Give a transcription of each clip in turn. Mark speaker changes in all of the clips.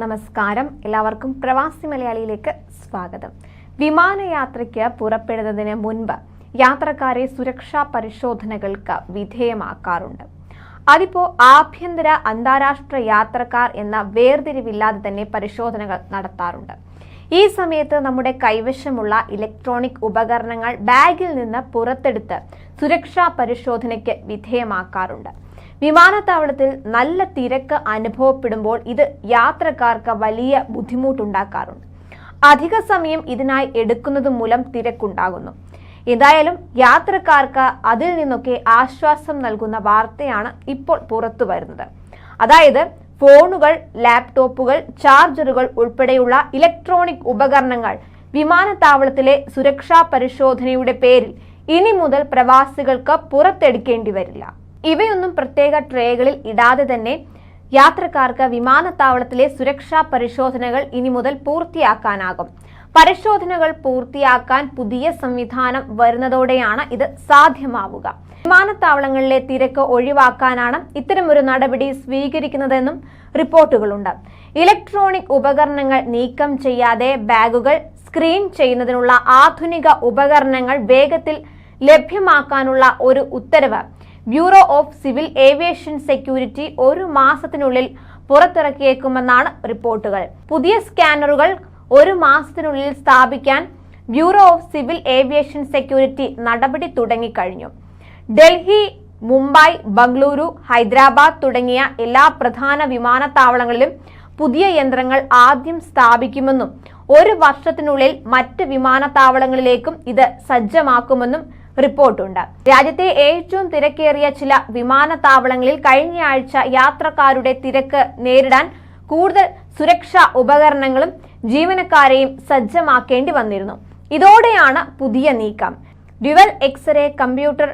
Speaker 1: നമസ്കാരം. എല്ലാവർക്കും പ്രവാസി മലയാളിയിലേക്ക് സ്വാഗതം. വിമാനയാത്രയ്ക്ക് പുറപ്പെടുന്നതിന് മുൻപ് യാത്രക്കാരെ സുരക്ഷാ പരിശോധനകൾക്ക് വിധേയമാക്കാറുണ്ട്. അതിപ്പോ ആഭ്യന്തര അന്താരാഷ്ട്ര യാത്രക്കാർ എന്ന വേർതിരിവില്ലാതെ തന്നെ പരിശോധനകൾ നടത്താറുണ്ട്. ഈ സമയത്ത് നമ്മുടെ കൈവശമുള്ള ഇലക്ട്രോണിക് ഉപകരണങ്ങൾ ബാഗിൽ നിന്ന് പുറത്തെടുത്ത് സുരക്ഷാ പരിശോധനയ്ക്ക് വിധേയമാക്കാറുണ്ട്. വിമാനത്താവളത്തിൽ നല്ല തിരക്ക് അനുഭവപ്പെടുമ്പോൾ ഇത് യാത്രക്കാർക്ക് വലിയ ബുദ്ധിമുട്ടുണ്ടാക്കാറുണ്ട്. അധിക സമയം ഇതിനായി എടുക്കുന്നത് മൂലം തിരക്കുണ്ടാകുന്നു. എന്തായാലും യാത്രക്കാർക്ക് അതിൽ നിന്നൊക്കെ ആശ്വാസം നൽകുന്ന വാർത്തയാണ് ഇപ്പോൾ പുറത്തു വരുന്നത്. അതായത് ഫോണുകൾ ലാപ്ടോപ്പുകൾ ചാർജറുകൾ ഉൾപ്പെടെയുള്ള ഇലക്ട്രോണിക് ഉപകരണങ്ങൾ വിമാനത്താവളത്തിലെ സുരക്ഷാ പരിശോധനയുടെ പേരിൽ ഇനി മുതൽ പ്രവാസികൾക്ക് പുറത്തെടുക്കേണ്ടി വരില്ല. ഇവയൊന്നും പ്രത്യേക ട്രേകളിൽ ഇടാതെ തന്നെ യാത്രക്കാർക്ക് വിമാനത്താവളത്തിലെ സുരക്ഷാ പരിശോധനകൾ ഇനി മുതൽ പൂർത്തിയാക്കാനാകും. പരിശോധനകൾ പൂർത്തിയാക്കാൻ പുതിയ സംവിധാനം വരുന്നതോടെയാണ് ഇത് സാധ്യമാവുക. വിമാനത്താവളങ്ങളിലെ തിരക്ക് ഒഴിവാക്കാനാണ് ഇത്തരമൊരു നടപടി സ്വീകരിക്കുന്നതെന്നും റിപ്പോർട്ടുകളുണ്ട്. ഇലക്ട്രോണിക് ഉപകരണങ്ങൾ നീക്കം ചെയ്യാതെ ബാഗുകൾ സ്ക്രീൻ ചെയ്യുന്നതിനുള്ള ആധുനിക ഉപകരണങ്ങൾ വേഗത്തിൽ ലഭ്യമാക്കാനുള്ള ഒരു ഉത്തരവ് bureau of civil aviation security ഒരു മാസത്തിനുള്ളിൽ പുറത്തിറക്കിയേക്കുമെന്നാണ് റിപ്പോർട്ടുകൾ. പുതിയ സ്കാനറുകൾ ഒരു മാസത്തിനുള്ളിൽ സ്ഥാപിക്കാൻ bureau of civil aviation security നടപടി തുടങ്ങിക്കഴിഞ്ഞു. ഡൽഹി മുംബൈ ബംഗളൂരു ഹൈദരാബാദ് തുടങ്ങിയ എല്ലാ പ്രധാന വിമാനത്താവളങ്ങളിലും പുതിയ യന്ത്രങ്ങൾ ആദ്യം സ്ഥാപിക്കുമെന്നും ഒരു വർഷത്തിനുള്ളിൽ മറ്റ് വിമാനത്താവളങ്ങളിലേക്കും ഇത് സജ്ജമാക്കുമെന്നും റിപ്പോർട്ടുണ്ട്. രാജ്യത്തെ ഏറ്റവും തിരക്കേറിയ ചില വിമാനത്താവളങ്ങളിൽ കഴിഞ്ഞയാഴ്ച യാത്രക്കാരുടെ തിരക്ക് നേരിടാൻ കൂടുതൽ സുരക്ഷാ ഉപകരണങ്ങളും ജീവനക്കാരെയും സജ്ജമാക്കേണ്ടി വന്നിരുന്നു. ഇതോടെയാണ് പുതിയ നീക്കം. Dual X ray computer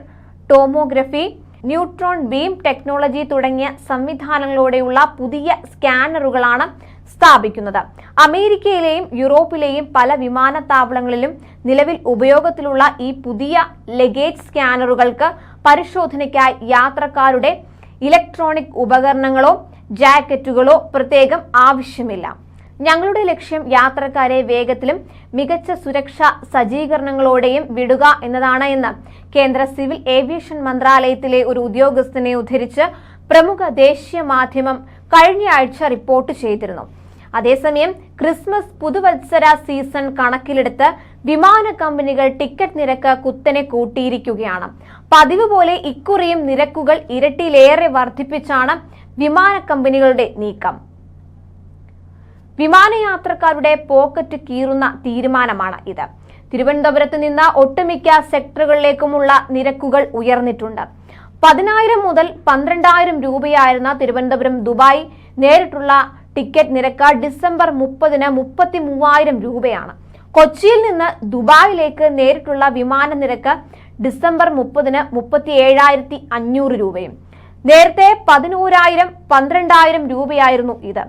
Speaker 1: tomography neutron beam technology തുടങ്ങിയ സംവിധാനങ്ങളോടെയുള്ള പുതിയ സ്കാനറുകളാണ് സ്ഥാപിക്കുന്നത്. അമേരിക്കയിലെയും യൂറോപ്പിലെയും പല വിമാനത്താവളങ്ങളിലും നിലവിൽ ഉപയോഗത്തിലുള്ള ഈ പുതിയ ലഗേജ് സ്കാനറുകൾക്ക് പരിശോധനയ്ക്കായി യാത്രക്കാരുടെ ഇലക്ട്രോണിക് ഉപകരണങ്ങളോ ജാക്കറ്റുകളോ പ്രത്യേകം ആവശ്യമില്ല. ഞങ്ങളുടെ ലക്ഷ്യം യാത്രക്കാരെ വേഗത്തിലും മികച്ച സുരക്ഷാ സജ്ജീകരണങ്ങളോടെയും വിടുക എന്നതാണ് എന്ന് കേന്ദ്ര സിവിൽ ഏവിയേഷൻ മന്ത്രാലയത്തിലെ ഒരു ഉദ്യോഗസ്ഥനെ ഉദ്ധരിച്ച് പ്രമുഖ ദേശീയ മാധ്യമം കഴിഞ്ഞയാഴ്ച റിപ്പോർട്ട് ചെയ്തിരുന്നു. അതേസമയം ക്രിസ്മസ് പുതുവത്സര സീസൺ കണക്കിലെടുത്ത് വിമാന കമ്പനികൾ ടിക്കറ്റ് നിരക്ക് കുത്തനെ കൂട്ടിയിരിക്കുകയാണ്. പതിവ് പോലെ ഇക്കുറിയും നിരക്കുകൾ ഇരട്ടിയിലേറെ വർദ്ധിപ്പിച്ചാണ് വിമാന കമ്പനികളുടെ നീക്കം. വിമാനയാത്രക്കാരുടെ പോക്കറ്റ് കീറുന്ന തീരുമാനമാണ് ഇത്. തിരുവനന്തപുരത്ത് നിന്ന് ഒട്ടുമിക്ക സെക്ടറുകളിലേക്കുമുള്ള നിരക്കുകൾ ഉയർന്നിട്ടുണ്ട്. പതിനായിരം മുതൽ പന്ത്രണ്ടായിരം രൂപയായിരുന്ന തിരുവനന്തപുരം ദുബായ് നേരിട്ടുള്ള ടിക്കറ്റ് നിരക്ക് ഡിസംബർ മുപ്പതിന് മുപ്പത്തി മൂവായിരം രൂപയാണ്. കൊച്ചിയിൽ നിന്ന് ദുബായിലേക്ക് നേരിട്ടുള്ള വിമാന നിരക്ക് ഡിസംബർ മുപ്പതിന് മുപ്പത്തി ഏഴായിരത്തി അഞ്ഞൂറ് രൂപയും. നേരത്തെ പതിനോരായിരം പന്ത്രണ്ടായിരം രൂപയായിരുന്നു ഇത്.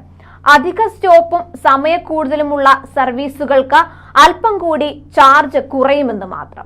Speaker 1: അധിക സ്റ്റോപ്പും സമയക്കൂടുതലുമുള്ള സർവീസുകൾക്ക് അല്പം കൂടി ചാർജ് കുറയുമെന്ന് മാത്രം.